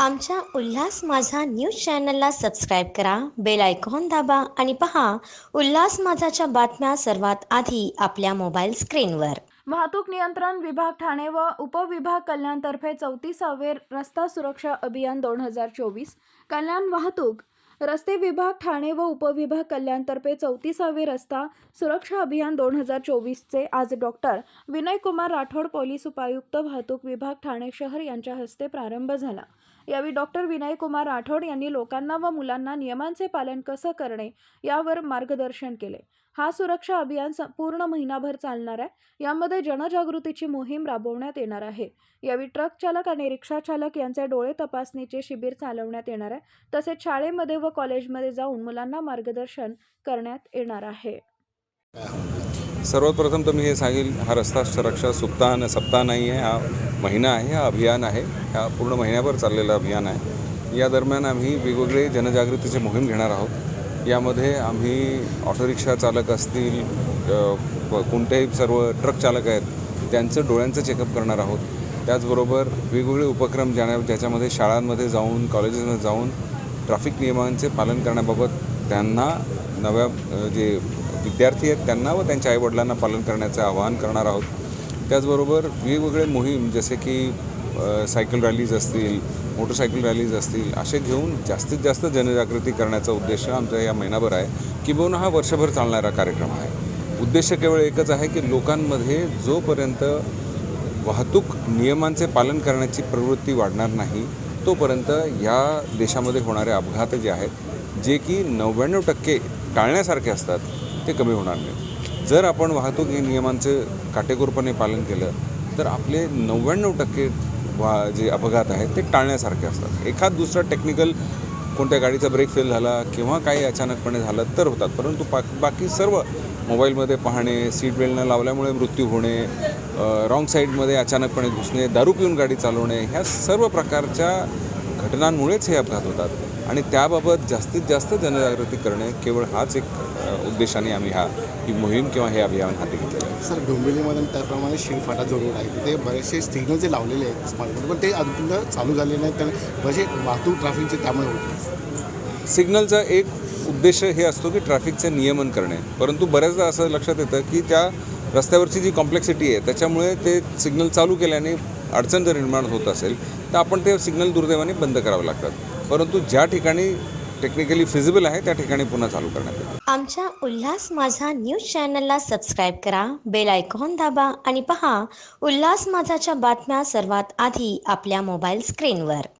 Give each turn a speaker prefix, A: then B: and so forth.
A: आमच्या उल्हास माझा न्यूज चॅनलला सबस्क्राईब करा बेल आयकॉन दाबा आणि पहा उल्हास माझाच्या बातम्या सर्वात आधी आपल्या मोबाईल स्क्रीनवर.
B: वाहतूक नियंत्रण विभाग ठाणे व उपविभाग कल्याणतर्फे चौतीसावे रस्ता सुरक्षा अभियान दोन हजार चोवीस कल्याण वाहतूक रस्ते विभाग ठाणे व उपविभाग कल्याणतर्फे चौतीसावे रस्ता सुरक्षा अभियान दोन हजार चोवीसचे आज डॉक्टर विनयकुमार राठोड पोलीस उपायुक्त वाहतूक विभाग ठाणे शहर यांच्या हस्ते प्रारंभ झाला. यावेळी डॉक्टर विनयकुमार राठोड यांनी लोकांना व मुलांना नियमांचे पालन कसं करणे यावर मार्गदर्शन केले. हा सुरक्षा अभियान स- पूर्ण महिनाभर चालणार आहे. यामध्ये जनजागृतीची मोहीम राबवण्यात येणार आहे. यावेळी ट्रक चालक आणि रिक्षा चालक यांचे डोळे तपासणीचे शिबिर चालवण्यात येणार आहे. तसेच शाळेमध्ये व कॉलेजमध्ये जाऊन मुलांना मार्गदर्शन करण्यात येणार आहे.
C: सर्वात प्रथम तर मी हे सांगेल हा रस्ता सुरक्षा सप्ताह सप्ताह नाही आहे हा महिना आहे हा अभियान आहे हा पूर्ण महिन्याभर चाललेलं अभियान आहे. या दरम्यान आम्ही वेगवेगळे जनजागृतीचे मोहीम घेणार आहोत. यामध्ये आम्ही ऑटोरिक्षा चालक असतील कोणतेही सर्व ट्रक चालक आहेत त्यांचं डोळ्यांचं चेकअप करणार आहोत. त्याचबरोबर वेगवेगळे उपक्रम ज्याण्या ज्याच्यामध्ये शाळांमध्ये जाऊन कॉलेजेसमध्ये जाऊन ट्रॅफिक नियमांचे पालन करण्याबाबत त्यांना नव्या जे विद्यार्थी आहेत त्यांना व त्यांच्या आईवडिलांना पालन करण्याचं आवाहन करणार आहोत. त्याचबरोबर वेगवेगळे मोहीम जसे की सायकल रॅलीज असतील मोटरसायकल रॅलीज असतील असे घेऊन जास्तीत जास्त जनजागृती करण्याचा उद्देश आमचा या महिनाभर आहे. किंबहुना हा वर्षभर चालणारा कार्यक्रम आहे. उद्देश केवळ एकच आहे की लोकांमध्ये जोपर्यंत वाहतूक नियमांचे पालन करण्याची प्रवृत्ती वाढणार नाही तोपर्यंत या देशामध्ये होणारे अपघात जे आहेत जे की नव्याण्णव टक्के टाळण्यासारखे असतात ते कमी होणार नाही. जर आपण वाहतूक नियमांचं काटेकोरपणे पालन केलं तर आपले नव्याण्णव टक्के वा जे अपघात आहेत ते टाळण्यासारखे असतात. एखाद दुसरा टेक्निकल कोणत्या गाडीचा ब्रेक फेल झाला किंवा काही अचानकपणे झालं तर होतात. परंतु पा बाकी सर्व मोबाईलमध्ये पाहणे सीट बेल्ट न लावल्यामुळे मृत्यू होणे रॉंग साईडमध्ये अचानकपणे घुसणे दारू पिऊन गाडी चालवणे ह्या सर्व प्रकारच्या घटनांमुळेच हे अपघात होतात. आणि त्याबाबत जास्तीत जास्त जनजागृती करणे केवळ हाच एक उद्देशाने आम्ही हा ही मोहीम किंवा हे अभियान हाती घेतलेलं आहे.
D: सर डोंबिवलीमध्ये त्याप्रमाणे शिरफाटा जो रोड आहे तिथे बरेचसे सिग्नल जे लावलेले आहेत स्मार्टफोन पण ते अजून चालू झाले नाहीत. तर बरेचसे वाहतूक ट्रॅफिकचे त्यामुळे होते
C: सिग्नलचा एक उद्देश हे असतो की ट्रॅफिकचे नियमन करणे. परंतु बऱ्याचदा असं लक्षात येतं की त्या रस्त्यावरची जी कॉम्प्लेक्सिटी आहे त्याच्यामुळे ते सिग्नल चालू केल्याने अडचण जर निर्माण होत असेल तर आपण ते सिग्नल दुर्दैवाने बंद करावे लागतात परंतु ज्या ठिकाणी टेक्निकली फिजिबल आहे त्या ठिकाणी पुन्हा चालू करण्यात येतं.
A: आमच्या उल्हास माझा न्यूज चॅनलला सबस्क्राईब करा बेल आयकॉन दाबा आणि पहा उल्हास माझाच्या बातम्या सर्वात आधी आपल्या मोबाईल स्क्रीनवर